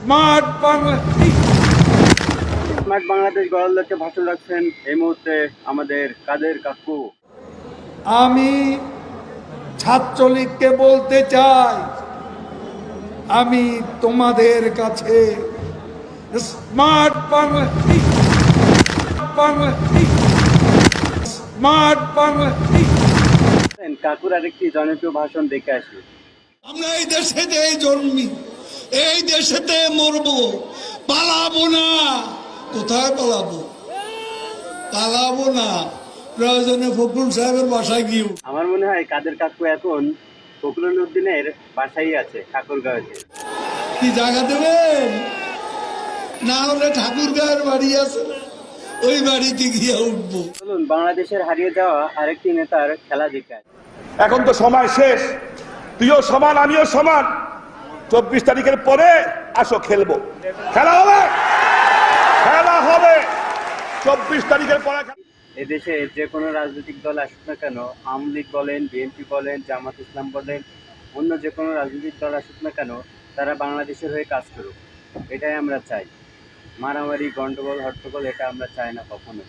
Smart Bangla smart Bangladesh গড়ার লক্ষ্যে ভাষণ রাখছেন এই মুহূর্তে আমাদের কাদের কাকু? আমি ছাত্রলীগকে বলতে চাই আমি তোমাদের কাছে স্মার্ট বাংলা বাংলা স্মার্ট বাংলা কাকুর আরেকটি জনপ্রিয় ভাষণ দেখে আসি। আমরা এই দেশেতে জন্মি এই দেশেতে মরবো পালাবো না। কোথায় পালাবো? পালাবো না। প্রয়োজনে ফখরুল সাহেবের বাসায় গিয়ে উঠবো। আমার মনে হয় কাদের কাকু এখন ফখরুল উদ্দিনের বাসাই আছে ঠাকুরগাঁওতে। কি জায়গা দেবেন? না হলে ঠাকুর গায়ের বাড়ি আছে ওই বাড়িতে গিয়ে উঠবো। চলুন বাংলাদেশের হারিয়ে যাওয়া আরেকটি নেতার খেলা দেখে এখন তো সময় শেষ। তুইও সমান আমিও সমান। চব্বিশ তারিখের পরে আসো খেলব। খেলা হবে! খেলা হবে! চব্বিশ তারিখের পরে এদেশে যে কোনো রাজনৈতিক দল আসুক না কেন, আওয়ামী লীগ বলেন, বিএনপি বলেন, জামাত ইসলাম বলেন, অন্য যে কোনো রাজনৈতিক দল আসুক না কেন, তারা বাংলাদেশের হয়ে কাজ করুক। এটাই আমরা চাই। মারামারি, গন্ডগোল, হট্টগোল, এটা আমরা চাই না কখনো